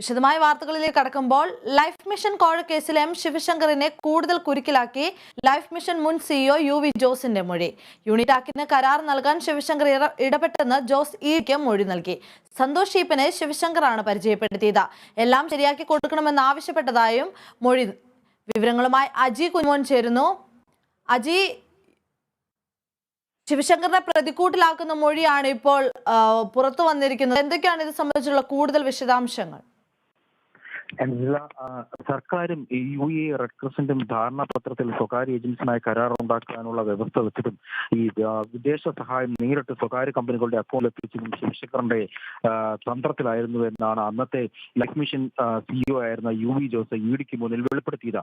വിശദമായ വാർത്തകളിലേക്ക് കടക്കുമ്പോൾ ലൈഫ് മിഷൻ കോഴക്കേസിൽ കേസിൽ എം ശിവശങ്കറിനെ കൂടുതൽ കുരുക്കിലാക്കി ലൈഫ് മിഷൻ മുൻ സിഇഒ യു വി ജോസിന്റെ മൊഴി. യൂണിറ്റ് ആക്കിന് കരാർ നൽകാൻ ശിവശങ്കർ ഇട- ഇടപെട്ടെന്ന് ജോസ് ഇക്ക് മൊഴി നൽകി. സന്തോഷ് ഷീപ്പിനെ ശിവശങ്കറാണ് പരിചയപ്പെടുത്തിയത്. എല്ലാം ശരിയാക്കി കൊടുക്കണമെന്ന് ആവശ്യപ്പെട്ടതായും മൊഴി വിവരങ്ങളുമായി അജി കുഞ്ഞോൻ ചേരുന്നു. അജി ശിവശങ്കറിനെ പ്രതിക്കൂട്ടിലാക്കുന്ന മൊഴിയാണ് ഇപ്പോൾ പുറത്തു വന്നിരിക്കുന്നത്. എന്തൊക്കെയാണ് ഇത് സംബന്ധിച്ചുള്ള കൂടുതൽ വിശദാംശങ്ങൾ? സർക്കാരും യു എ റെഡ് ധാരണാപത്രത്തിൽ സ്വകാര്യ ഏജൻസിയുമായി കരാർ ഉണ്ടാക്കാനുള്ള വ്യവസ്ഥ വെച്ചതും ഈ വിദേശ സഹായം നേരിട്ട് സ്വകാര്യ കമ്പനികളുടെ അക്കൗണ്ടിൽ എത്തിച്ചതും ശിവശങ്കറിന്റെ തന്ത്രത്തിലായിരുന്നു എന്നാണ് അന്നത്തെ ലൈഫ് മിഷൻ സിഇഒ ആയിരുന്ന യു വി ജോസ് ഇ ഡിക്ക് മുന്നിൽ വെളിപ്പെടുത്തിയത്.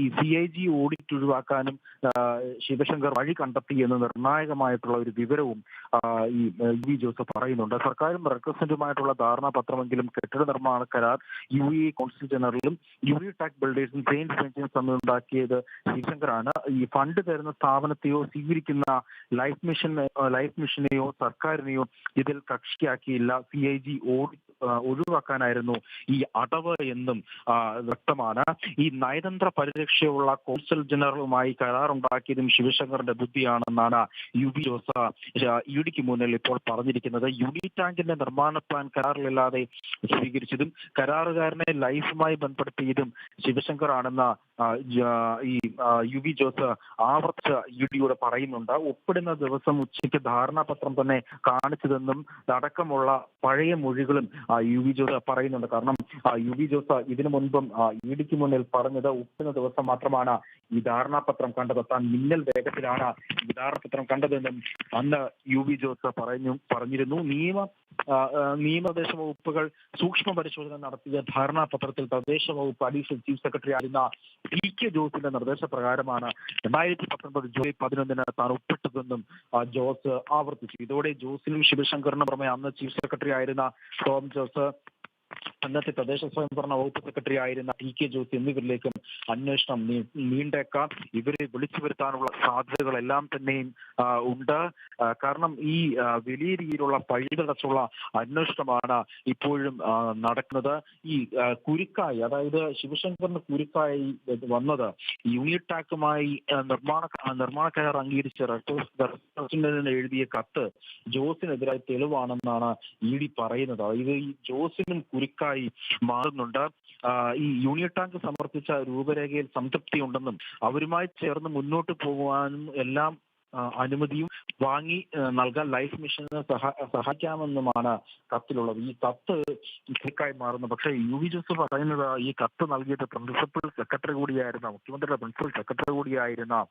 ഈ സി ഐ ജി ഓഡിറ്റ് ഒഴിവാക്കാനും ശിവശങ്കർ വഴി കണ്ടെത്തി എന്ന് നിർണായകമായിട്ടുള്ള ഒരു വിവരവും ഈ യു വി ജോസ് പറയുന്നുണ്ട്. സർക്കാരും റെഡ് ധാരണാപത്രമെങ്കിലും കെട്ടിട നിർമ്മാണ കരാർ യു എ കോൺസുൽ ജനറലും യു എ ടാക് ബിൽഡേഴ്സും ജെയിൻസ് വെഞ്ചേഴ്സും തമ്മിൽ ഉണ്ടാക്കിയത് ശിവശങ്കറാണ്. ഈ ഫണ്ട് തരുന്ന സ്ഥാപനത്തെയോ സ്വീകരിക്കുന്ന ലൈഫ് മിഷൻ ലൈഫ് മിഷനെയോ സർക്കാരിനെയോ ഇതിൽ കക്ഷിയാക്കിയില്ല. സി ഐ ജി ഒഴിവാക്കാനായിരുന്നു ഈ അടവ് എന്നും വ്യക്തമാണ്. ഈ നയതന്ത്ര പരിരക്ഷയുള്ള കോൺസൽ ജനറലുമായി കരാറുണ്ടാക്കിയതും ശിവശങ്കറിന്റെ ബുദ്ധിയാണെന്നാണ് യു ബി ജോസ ഇ ഡിക്ക് മുന്നിൽ ഇപ്പോൾ പറഞ്ഞിരിക്കുന്നത്. യുഡി ടാങ്കിന്റെ നിർമ്മാണ പ്ലാൻ കരാറിലില്ലാതെ സ്വീകരിച്ചതും കരാറുകാരനെ ലൈഫുമായി ബന്ധപ്പെടുത്തിയതും ശിവശങ്കർ ആണെന്ന ഈ യു വി ജോസ് ആവർത്തിച്ച് യു ഡിയോട് പറയുന്നുണ്ട്. ഒപ്പിടുന്ന ദിവസം ഉച്ചയ്ക്ക് ധാരണാപത്രം തന്നെ കാണിച്ചതെന്നും അടക്കമുള്ള പഴയ മൊഴികളും യു വി ജോസ പറയുന്നുണ്ട്. കാരണം യു വി ജോസ് ഇതിനു മുൻപും ഇ ഡിക്ക് മുന്നിൽ പറഞ്ഞത് ഒപ്പിടുന്ന ദിവസം മാത്രമാണ് ഈ ധാരണാപത്രം കണ്ടത്. താൻ മിന്നൽ വേഗത്തിലാണ് ഈ ധാരണാപത്രം കണ്ടതെന്നും അന്ന് യു വി ജോസ് പറഞ്ഞു പറഞ്ഞിരുന്നു. നിയമ നിയമദേശ വകുപ്പുകൾ സൂക്ഷ്മ പരിശോധന നടത്തിയ ധാരണാപത്രത്തിൽ തദ്ദേശ വകുപ്പ് അഡീഷണൽ ചീഫ് സെക്രട്ടറി ആയിരുന്ന പി കെ ജോസിന്റെ നിർദ്ദേശപ്രകാരമാണ് രണ്ടായിരത്തി പത്തൊൻപത് ജൂലൈ പതിനൊന്നിന് താൻ ഒപ്പിട്ടതെന്നും ജോസ് ആവർത്തിച്ചു. ഇതോടെ ജോസിനും ശിവശങ്കറിനും പുറമെ അന്ന് ചീഫ് സെക്രട്ടറി ആയിരുന്ന ടോം ജോസ് അന്നത്തെ തദ്ദേശ സ്വയംഭരണ വകുപ്പ് സെക്രട്ടറി ആയിരുന്ന ടി കെ ജോസ് എന്നിവരിലേക്കും അന്വേഷണം നീണ്ടേക്കാം. ഇവരെ വിളിച്ചു വരുത്താനുള്ള സാധ്യതകളെല്ലാം തന്നെയും ഉണ്ട്. കാരണം ഈ വലിയ രീതിയിലുള്ള പഴുതടച്ചുള്ള അന്വേഷണമാണ് ഇപ്പോഴും നടക്കുന്നത്. ഈ കുരുക്കായി അതായത് ശിവശങ്കറിന് കുരുക്കായി വന്നത് യൂണിറ്റാക്കുമായി നിർമ്മാണ നിർമ്മാണ കരാർ അംഗീകരിച്ച എഴുതിയ കത്ത് ജോസിനെതിരായി തെളിവാണെന്നാണ് ഇ ഡി പറയുന്നത്. അതായത് ഈ ജോസിനും കുരുക്കായി മാറുന്നുണ്ട്. ഈ യൂണിയൻ ടാങ്ക് സമർപ്പിച്ച രൂപരേഖയിൽ സംതൃപ്തി ഉണ്ടെന്നും അവരുമായി ചേർന്ന് മുന്നോട്ട് പോകുവാനും എല്ലാം അനുമതിയും വാങ്ങി നൽകാൻ ലൈഫ് മിഷന് സഹാ- സഹായിക്കാമെന്നുമാണ് കത്തിലുള്ളത്. ഈ കത്ത് ക്ലിക്കായി മാറുന്നു. പക്ഷേ യു വി ജോസഫ് പറയുന്നത് ഈ കത്ത് നൽകിയിട്ട് പ്രിൻസിപ്പൽ സെക്രട്ടറി കൂടിയായിരുന്ന മുഖ്യമന്ത്രിയുടെ പ്രിൻസിപ്പൽ സെക്രട്ടറി കൂടിയായിരുന്ന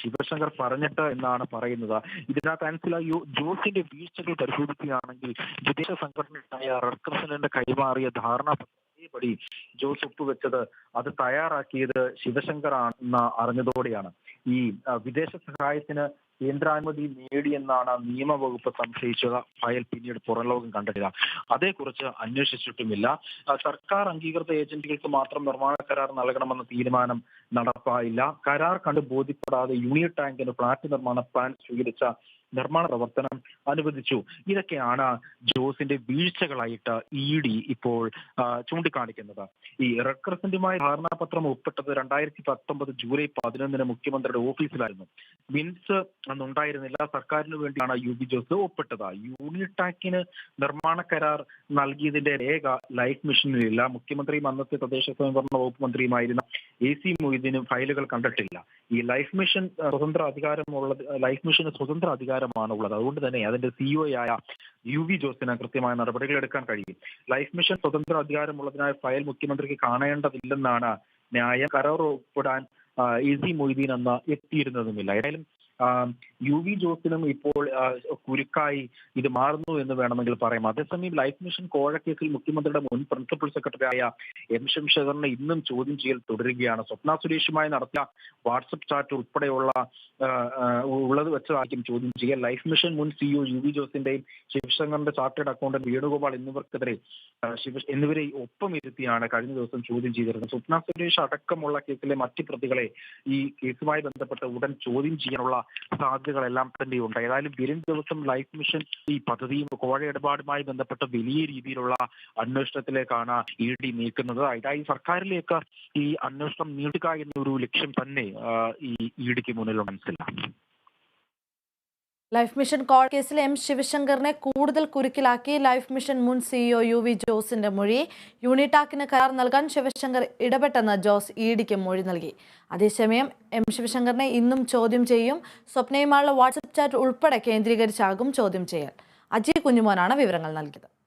ശിവശങ്കർ പറഞ്ഞിട്ട് എന്നാണ് പറയുന്നത്. ഇതിനകത്ത് അൻസില ജോസിന്റെ വീഴ്ചകൾ പരിശോധിക്കുകയാണെങ്കിൽ വിദേശ സംഘടനയായ റെഡ് ക്രസന്റിന്റെ കൈമാറിയ ധാരണ അതേപടി ജോസ് ഒപ്പുവെച്ചത് അത് തയ്യാറാക്കിയത് ശിവശങ്കർ ആണെന്ന് അറിഞ്ഞതോടെയാണ്. ഈ വിദേശ സഹായത്തിന് കേന്ദ്രാനുമതി നേടിയെന്നാണ് നിയമവകുപ്പ് സംശയിച്ച ഫയൽ പിന്നീട് പുറംലോകം കണ്ടെത്തുക അതേക്കുറിച്ച് അന്വേഷിച്ചിട്ടുമില്ല. സർക്കാർ അംഗീകൃത ഏജന്റുകൾക്ക് മാത്രം നിർമ്മാണ കരാർ നൽകണമെന്ന തീരുമാനം നടപ്പായില്ല. കരാർ കണ്ട് ബോധ്യപ്പെടാതെ യൂണിയൻ ടാങ്കിന് ഫ്ളാറ്റ് നിർമ്മാണ പ്ലാൻ സ്വീകരിച്ച നിർമ്മാണ പ്രവർത്തനം അനുവദിച്ചു. ഇതൊക്കെയാണ് ജോസിന്റെ വീഴ്ചകളായിട്ട് ഇ ഡി ഇപ്പോൾ ചൂണ്ടിക്കാണിക്കുന്നത്. ഈ റെക്രസന്റുമായി ക്രസന്റുമായി ധാരണാപത്രം ഒപ്പിട്ടത് രണ്ടായിരത്തി പത്തൊമ്പത് ജൂലൈ പതിനൊന്നിന് മുഖ്യമന്ത്രിയുടെ ഓഫീസിലായിരുന്നു. മിൻസ് അന്ന് ഉണ്ടായിരുന്നില്ല സർക്കാരിന് വേണ്ടിയാണ് യു ബി ജോസ് ഒപ്പിട്ടത്. യൂണിടാക്കിന് നിർമ്മാണ കരാർ നൽകിയതിന്റെ രേഖ ലൈഫ് മിഷനിലില്ല. മുഖ്യമന്ത്രിയും അന്നത്തെ തദ്ദേശ സ്വയംഭരണ വകുപ്പ് മന്ത്രിയുമായിരുന്ന എ സി മൊയ്തീനും ഫയലുകൾ കണ്ടിട്ടില്ല. ഈ ലൈഫ് മിഷൻ സ്വതന്ത്ര അധികാരമുള്ളത് ലൈഫ് മിഷന് സ്വതന്ത്ര അധികാരമാണ് ഉള്ളത് അതുകൊണ്ട് തന്നെ അതിന്റെ സിഇഒ ആയ യു വി ജോസിന് കൃത്യമായ നടപടികൾ എടുക്കാൻ കഴിയും. ലൈഫ് മിഷൻ സ്വതന്ത്ര അധികാരമുള്ളതിനാൽ ഫയൽ മുഖ്യമന്ത്രിക്ക് കാണേണ്ടതില്ലെന്നാണ് ന്യായം. കരാർ ഒപ്പിടാൻ എ സി മൊയ്തീൻ അന്ന് എത്തിയിരുന്നതുമില്ല. ഏതായാലും യു വി ജോസിനും ഇപ്പോൾ കുരുക്കായി ഇത് മാറുന്നു എന്ന് വേണമെങ്കിൽ പറയാം. അതേസമയം ലൈഫ് മിഷൻ കോഴക്കേസിൽ മുഖ്യമന്ത്രിയുടെ മുൻ പ്രിൻസിപ്പൽ സെക്രട്ടറിയായ എം ശംഷദറിനെ ഇന്നും ചോദ്യം ചെയ്യൽ തുടരുകയാണ്. സ്വപ്ന സുരേഷുമായി നടത്തിയ വാട്സപ്പ് ചാറ്റ് ഉൾപ്പെടെയുള്ള ഉള്ളത് വെച്ചതായിരിക്കും ചോദ്യം ചെയ്യുക. ലൈഫ് മിഷൻ മുൻ സിഇഒ യു വി ജോസിന്റെയും ശിവശങ്കറിന്റെ ചാർട്ടേഡ് അക്കൗണ്ടന്റ് വേണുഗോപാൽ എന്നിവർക്കെതിരെ ശിവ എന്നിവരെ ഒപ്പം ഇരുത്തിയാണ് കഴിഞ്ഞ ദിവസം ചോദ്യം ചെയ്തിരുന്നത്. സ്വപ്ന സുരേഷ് അടക്കമുള്ള കേസിലെ മറ്റ് പ്രതികളെ ഈ കേസുമായി ബന്ധപ്പെട്ട് ഉടൻ ചോദ്യം ചെയ്യാനുള്ള സാധ്യതകളെല്ലാം തന്നെ ഉണ്ട് ഏതായാലും വരും ദിവസം ലൈഫ് മിഷൻ ഈ പദ്ധതിയും കോഴ ഇടപാടുമായി ബന്ധപ്പെട്ട വലിയ രീതിയിലുള്ള അന്വേഷണത്തിലേക്കാണ് ഇ ഡി നീക്കുന്നത്. അതായത് സർക്കാരിലേക്ക് ഈ അന്വേഷണം നീട്ടുക എന്നൊരു ലക്ഷ്യം തന്നെ ഈ ഇ ഡിക്ക് മുന്നിലുണ്ട്. മനസ്സിലാക്കി ലൈഫ് മിഷൻ കോൾ കേസിൽ എം ശിവശങ്കറിനെ കൂടുതൽ കുരുക്കിലാക്കി. ലൈഫ് മിഷൻ മുൻ സിഇഒ യു വി ജോസിന്റെ മൊഴി. യൂണിടാക്കിന് കരാർ നൽകാൻ ശിവശങ്കർ ഇടപെട്ടെന്ന് ജോസ് ഇ ഡിക്ക് മൊഴി നൽകി. അതേസമയം എം ശിവശങ്കറിനെ ഇന്നും ചോദ്യം ചെയ്യും. സ്വപ്നയുമായുള്ള വാട്സപ്പ് ചാറ്റ് ഉൾപ്പെടെ കേന്ദ്രീകരിച്ചാകും ചോദ്യം ചെയ്യൽ. അജയ് കുഞ്ഞുമോനാണ് വിവരങ്ങൾ നൽകിയത്.